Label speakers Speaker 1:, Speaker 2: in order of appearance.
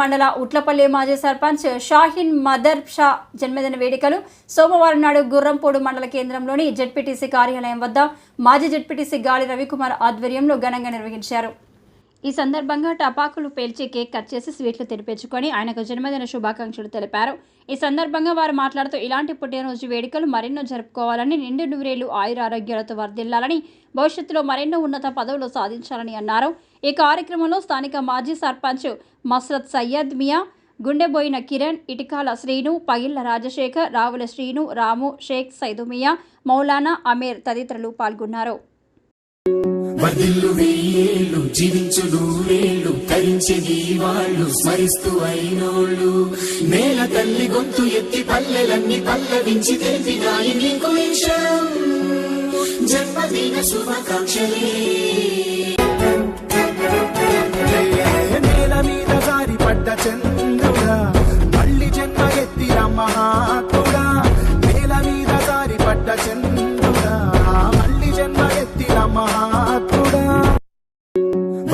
Speaker 1: మండల ఉట్లపల్లి మాజీ సర్పంచ్ షాహీన్ మదర్ షా జన్మదిన వేడుకలు సోమవారం నాడు గుర్రంపోడు మండల కేంద్రంలోని జెడ్పీటీసీ కార్యాలయం వద్ద మాజీ జెడ్పీటీసీ గాలి రవికుమార్ ఆధ్వర్యంలో ఘనంగా నిర్వహించారు. ఈ సందర్భంగా టపాకులు పేల్చి కేక్ కట్ చేసి స్వీట్లు తెరిపించుకొని ఆయనకు జన్మదిన శుభాకాంక్షలు తెలిపారు. ఈ సందర్భంగా వారు మాట్లాడుతూ ఇలాంటి పుట్టినరోజు వేడుకలు మరెన్నో జరుపుకోవాలని నిండు నూరేలు ఆయురారోగ్యాలతో వర్ధిల్లాలని భవిష్యత్తులో మరెన్నో ఉన్నత పదవులు సాధించాలని అన్నారు. ఈ కార్యక్రమంలో స్థానిక మాజీ సర్పంచ్ మస్రత్ సయ్యద్ మియా గుండెబోయిన కిరణ్ ఇటికాల శ్రీను పగిళ్ళ రాజశేఖర్ రావుల శ్రీను రాము షేక్ సైదుమియా మౌలానా అమీర్ తదితరులు పాల్గొన్నారు.
Speaker 2: వర్ధిల్లు వెయ్యేళ్ళు జీవించు నూరేళ్ళు తరించెది వాళ్ళు స్మరిస్తూ అయినోళ్ళు. నేల తల్లి గొంతు ఎత్తి పల్లెలన్నీ పల్లవించి తెలిపినాయి నీకు జన్మదిన శుభాకాంక్షలే.
Speaker 3: నేల మీద జారి పడ్డ చంద్రుడా మళ్ళీ జన్మ ఎత్తిన మహాత్ముడా. నేల మీద జారి పడ్డ చంద్రుడా మళ్ళీ జన్మ ఎత్తిన మహాత్ముడా.